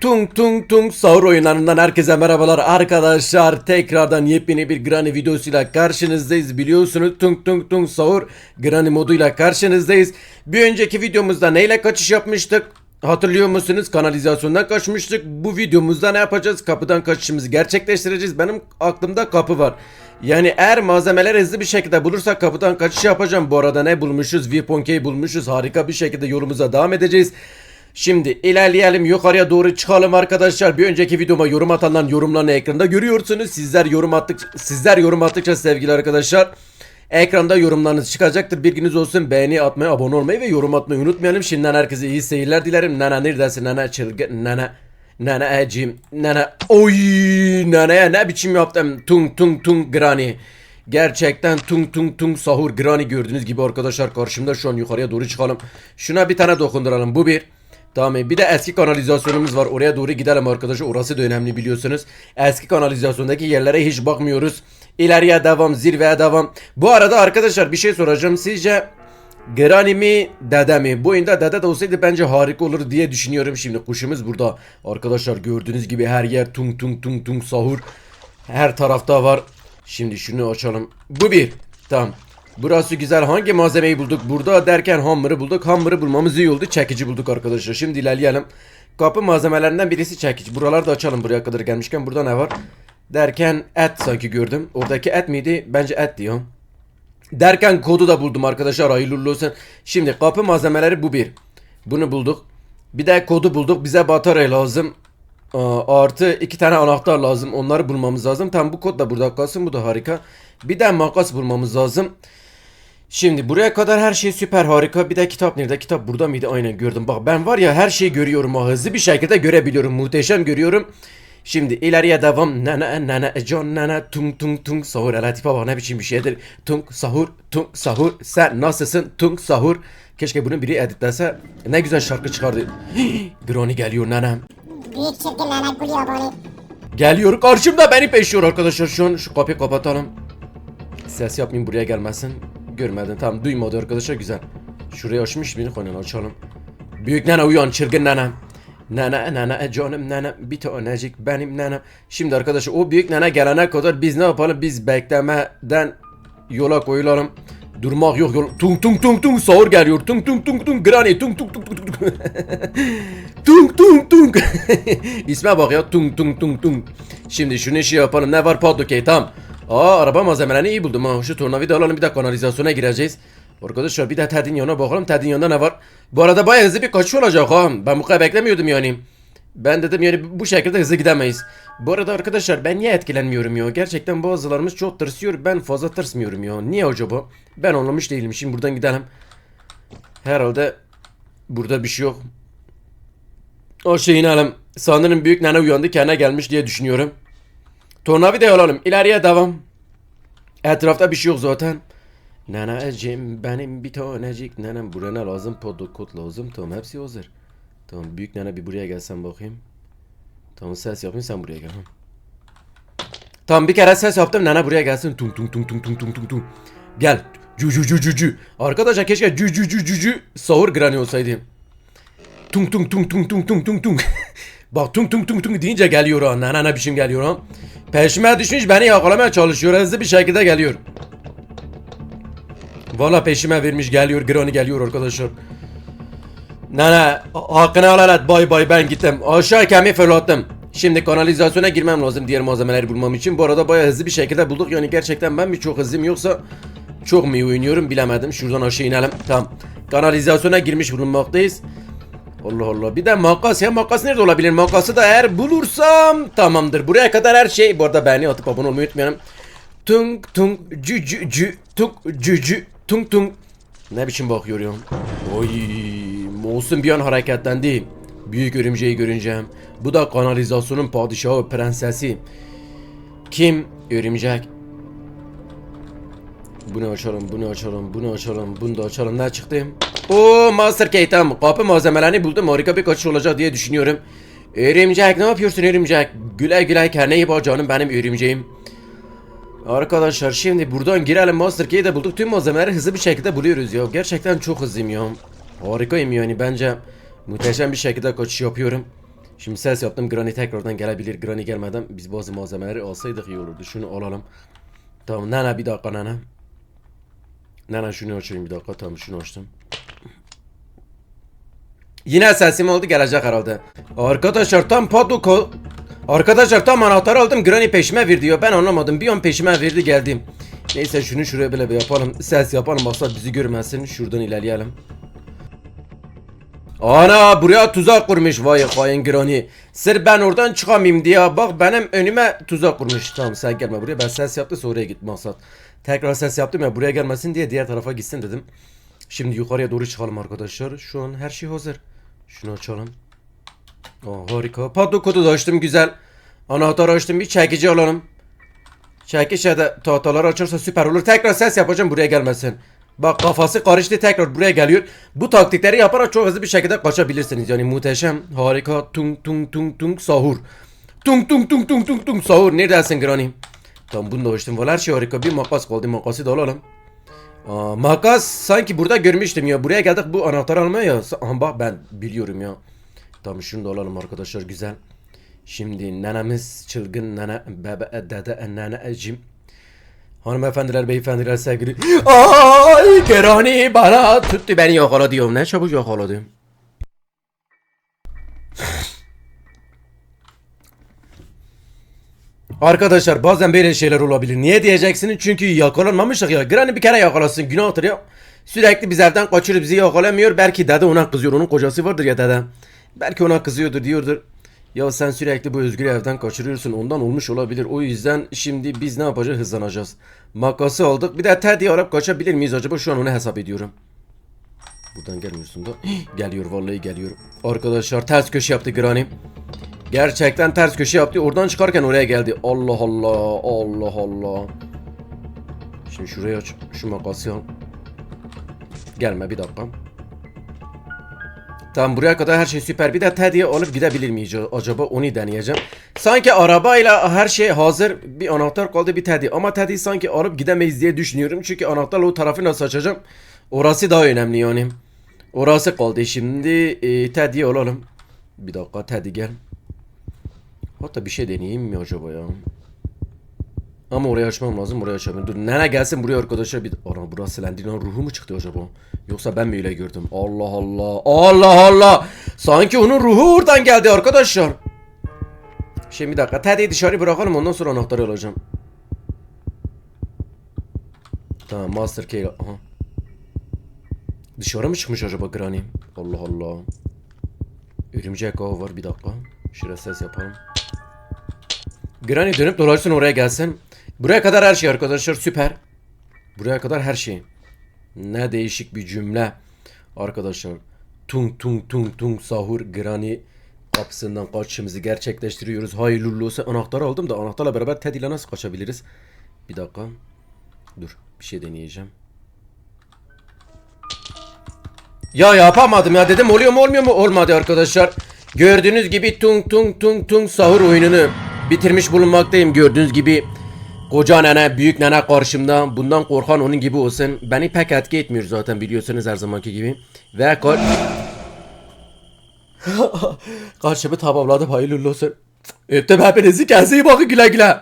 Tung tung tung. Sahur oyunlarından herkese merhabalar. Arkadaşlar tekrardan yepyeni bir Granny videosuyla karşınızdayız. Biliyorsunuz tung tung tung. Sahur Granny moduyla karşınızdayız. Bir önceki videomuzda neyle kaçış yapmıştık? Hatırlıyor musunuz? Kanalizasyondan kaçmıştık. Bu videomuzda ne yapacağız? Kapıdan kaçışımızı gerçekleştireceğiz. Benim aklımda kapı var. Yani eğer malzemeler hızlı bir şekilde bulursak kapıdan kaçış yapacağım. Bu arada ne bulmuşuz? Viponkey bulmuşuz. Harika bir şekilde yolumuza devam edeceğiz Şimdi ilerleyelim yukarıya doğru çıkalım arkadaşlar. Bir önceki videoma yorum atanların yorumlarını ekranda görüyorsunuz. Sizler yorum attık sizler yorum attıkça sevgili arkadaşlar ekranda yorumlarınız çıkacaktır. Bilginiz olsun. Beğeni atmayı, abone olmayı ve yorum atmayı unutmayalım. Şimdiden herkese iyi seyirler dilerim. Nana neredesin? Nana çılgın. Nana Nana ecim. Nana. Oy nanaya ne biçim yaptım. Tung tung tung granny. Gerçekten tung tung tung sahur granny gördüğünüz gibi arkadaşlar karşımda şu an yukarıya doğru çıkalım. Şuna bir tane dokunduralım. Bu bir. Tamam bir de eski kanalizasyonumuz var. Oraya doğru gidelim arkadaşlar. Orası da önemli biliyorsunuz. Eski kanalizasyondaki yerlere hiç bakmıyoruz. İleriye devam, zirveye devam. Bu arada arkadaşlar bir şey soracağım. Sizce Granny mi, dede mi? Bu oyunda dede de olsaydı bence harika olur diye düşünüyorum. Şimdi kuşumuz burada. Arkadaşlar gördüğünüz gibi her yer tung tung tung tung sahur. Her tarafta var. Şimdi şunu açalım. Bu bir. Tamam. Burası güzel. Hangi malzemeyi bulduk? Burada derken hammer'ı bulduk. Hammer'ı bulmamız iyi oldu. Çekici bulduk arkadaşlar. Şimdi ilerleyelim. Kapı malzemelerinden birisi çekici. Buraları da açalım buraya kadar gelmişken. Burada ne var? Derken et sanki gördüm. Oradaki et miydi? Bence et diyor. Derken kodu da buldum arkadaşlar. Hayırlı olsun. Şimdi kapı malzemeleri bu bir. Bunu bulduk. Bir de kodu bulduk. Bize batarya lazım. Artı iki tane anahtar lazım. Onları bulmamız lazım. Tam bu kod da burada kalsın. Bu da harika. Bir de makas bulmamız lazım. Şimdi buraya kadar her şey süper harika. Bir de kitap nerede? Kitap burada mıydı? Aynen gördüm. Bak ben var ya her şeyi görüyorum. ha. Hızlı bir şekilde görebiliyorum. Muhteşem görüyorum. Şimdi ileriye devam. Nana nana John nana tung tung tung sahur. Latife bak ne biçim bir şeydir. Tung sahur tung sahur. Sen nasılsın? Tung sahur. Keşke bunu biri editlese. Ne güzel şarkı çıkardı. Granny geliyor nana. Büyük çirkin buluyor beni. Geliyor karşımda beni peşiyor arkadaşlar şu an şu kapıyı kapatalım. Ses yapmayayım buraya gelmesin. Görmedin tamam duymadı arkadaşlar güzel. Şuraya açmış beni koyun açalım. Büyük nene uyan çılgın nene. Nene nene canım nene bir tanecik benim nene. Şimdi arkadaşlar o büyük nene gelene kadar biz ne yapalım biz beklemeden yola koyulalım. Durmak yok yol. Tung tung tung tung sahur geliyor. Tung tung tung tung granny tung tung tung tung tung. tung tung tung. İsme bak ya tung tung tung tung. Şimdi şunu şey yapalım. Ne var padokey tamam. Aa araba malzemelerini iyi buldum ha. Şu tornavida alalım bir de kanalizasyona gireceğiz. Arkadaşlar bir de Ted'in yanına bakalım. Ted'in yanında ne var? Bu arada bayağı hızlı bir kaçış olacak ha. Ben bu kadar beklemiyordum yani. Ben dedim yani bu şekilde hızlı gidemeyiz. Bu arada arkadaşlar ben niye etkilenmiyorum ya? Gerçekten bazılarımız çok tırsıyor. Ben fazla tırsmıyorum ya. Niye acaba? Ben anlamış değilim. Şimdi buradan gidelim. Herhalde burada bir şey yok. Aşağı inelim. Sanırım büyük nene uyandı kendine gelmiş diye düşünüyorum. Tornavidayı alalım. İleriye devam. Etrafta bir şey yok zaten. Neneciğim benim bir tanecik nenem. Buraya ne lazım? Podokot lazım. Tamam hepsi hazır. Tamam büyük nene bir buraya gelsen bakayım. Tamam ses yapayım sen buraya gel. Tamam bir kere ses yaptım nene buraya gelsin. Tung tung tung tung tung tung tung tung. Gel. Cü cü cü cü cü. Arkadaşlar keşke cü cü cü cü cü sahur granny olsaydı. Tung tung tung tung tung tung tung tung. Bak tung tung tung tung deyince geliyor ha. Nana ne biçim geliyor ha. Peşime düşmüş beni yakalamaya çalışıyor. Hızlı bir şekilde geliyor. Valla peşime vermiş geliyor. Granny geliyor arkadaşlar. Nana hakkını helal et bay bay ben gittim. Aşağı kemiği fırlattım. Şimdi kanalizasyona girmem lazım diğer malzemeleri bulmam için. Bu arada bayağı hızlı bir şekilde bulduk. Yani gerçekten ben mi çok hızlıyım yoksa çok mu iyi oynuyorum bilemedim. Şuradan aşağı inelim. Tamam. Kanalizasyona girmiş bulunmaktayız. Allah Allah. Bir de makas ya makas nerede olabilir? Makası da eğer bulursam tamamdır. Buraya kadar her şey. Bu arada beğeni atıp abone olmayı unutmayalım. Tung tung cü cü cü tung cü cü tung tung. Ne biçim bakıyor ya? Oy, Olsun bir an hareketlendi. Büyük örümceği görünce. Bu da kanalizasyonun padişahı, prensesi. Kim? Örümcek. Bunu açalım, bunu açalım, bunu açalım, bunu da açalım. Ne çıktı? Oo Master Key tamam. Kapı malzemelerini buldum. Harika bir kaçış olacak diye düşünüyorum. Örümcek ne yapıyorsun örümcek? Güle güle kendine iyi bak canım benim örümceğim. Arkadaşlar şimdi buradan girelim Master Key'i de bulduk. Tüm malzemeleri hızlı bir şekilde buluyoruz ya. Gerçekten çok hızlıyım ya. Harikayım yani bence. Muhteşem bir şekilde kaçış yapıyorum. Şimdi ses yaptım. Granny tekrardan gelebilir. Granny gelmeden biz bazı malzemeleri alsaydık iyi olurdu. Şunu alalım. Tamam nene bir dakika nene. Nene şunu açayım bir dakika. Tamam şunu açtım. Yine sesim oldu gelecek herhalde. Arkadaşlar tam paduko... Arkadaşlar tam anahtar aldım Granny peşime ver diyor. Ben anlamadım. Bir an peşime verdi geldim. Neyse şunu şuraya böyle bir yapalım. Ses yapalım maksat bizi görmesin. Şuradan ilerleyelim. Ana buraya tuzak kurmuş vay hain Granny. Sırf ben oradan çıkamayayım diye bak benim önüme tuzak kurmuş. Tamam sen gelme buraya ben ses yaptı sonra git maksat. Tekrar ses yaptım ya buraya gelmesin diye diğer tarafa gitsin dedim. Şimdi yukarıya doğru çıkalım arkadaşlar. Şu an her şey hazır. Şunu açalım. Aa, harika. Padlock kodu da açtım güzel. Anahtar açtım bir çekici alalım. Çekiç ya da tahtaları açarsa süper olur. Tekrar ses yapacağım buraya gelmesin. Bak kafası karıştı tekrar buraya geliyor. Bu taktikleri yaparak çok hızlı bir şekilde kaçabilirsiniz. Yani muhteşem, harika, tung tung tung tung sahur. Tung tung tung tung tung tung sahur. Neredesin Granny? Tamam bunu da açtım. Valla her şey harika. Bir makas kaldı. Makası da alalım. Aa, makas sanki burada görmüştüm ya. Buraya geldik bu anahtarı almaya ya. Aha bak ben biliyorum ya. Tamam şunu da alalım arkadaşlar güzel. Şimdi nenemiz çılgın nene bebe dede nene ecim. Hanımefendiler beyefendiler sevgili. Ay Gerani bana tuttu beni yakala diyorum. Ne çabuk yakaladı. Arkadaşlar bazen böyle şeyler olabilir. Niye diyeceksiniz? Çünkü yakalanmamıştık ya. Granny bir kere yakalasın günahtır ya. Sürekli biz evden kaçırıp bizi yakalamıyor. Belki dede ona kızıyor. Onun kocası vardır ya dede. Belki ona kızıyordur diyordur. Ya sen sürekli bu Özgür'ü evden kaçırıyorsun. Ondan olmuş olabilir. O yüzden şimdi biz ne yapacağız? Hızlanacağız. Makası aldık. Bir de Teddy'yi arayıp kaçabilir miyiz acaba? Şu an onu hesap ediyorum. Buradan gelmiyorsun da. geliyor vallahi geliyor. Arkadaşlar ters köşe yaptı Granny. Gerçekten ters köşe yaptı. Oradan çıkarken oraya geldi. Allah Allah. Allah Allah. Şimdi şuraya aç. Şu makası al. Gelme bir dakika. Tamam buraya kadar her şey süper. Bir de Teddy'yi alıp gidebilir miyiz acaba? Onu deneyeceğim. Sanki arabayla her şey hazır. Bir anahtar kaldı bir Teddy. Ama Teddy'yi sanki alıp gidemeyiz diye düşünüyorum. Çünkü anahtarla o tarafı nasıl açacağım? Orası daha önemli yani. Orası kaldı. Şimdi e, Teddy'yi alalım. Bir dakika Teddy gel. Hatta bir şey deneyeyim mi acaba ya? Ama orayı açmam lazım. Orayı açamıyorum. Dur nene gelsin buraya arkadaşlar. Bir... Ana burası Slendrine'ın ruhu mu çıktı acaba? Yoksa ben mi öyle gördüm? Allah Allah. Allah Allah. Sanki onun ruhu oradan geldi arkadaşlar. Şimdi bir dakika. Teddy'yi dışarı bırakalım. Ondan sonra anahtarı alacağım. Tamam Master Key. Aha. Dışarı mı çıkmış acaba Granny? Allah Allah. Örümcek ağı var bir dakika. Şuraya ses yapalım. Granny dönüp dolaşsın oraya gelsin. Buraya kadar her şey arkadaşlar süper. Buraya kadar her şey. Ne değişik bir cümle. Arkadaşlar tung tung tung tung sahur Granny kapısından kaçışımızı gerçekleştiriyoruz. Hayırlı olsun. Anahtarı aldım da anahtarla beraber Teddy ile nasıl kaçabiliriz? Bir dakika. Dur bir şey deneyeceğim. Ya yapamadım ya dedim oluyor mu olmuyor mu? Olmadı arkadaşlar. Gördüğünüz gibi tung tung tung tung sahur oyununu bitirmiş bulunmaktayım. Gördüğünüz gibi koca nene, büyük nene karşımda. Bundan korkan onun gibi olsun. Beni pek etki etmiyor zaten biliyorsunuz her zamanki gibi. Ve kar... Karşımı tamamladım hayırlı olsun. Öptüm hepinizi kendinize iyi bakın güle güle.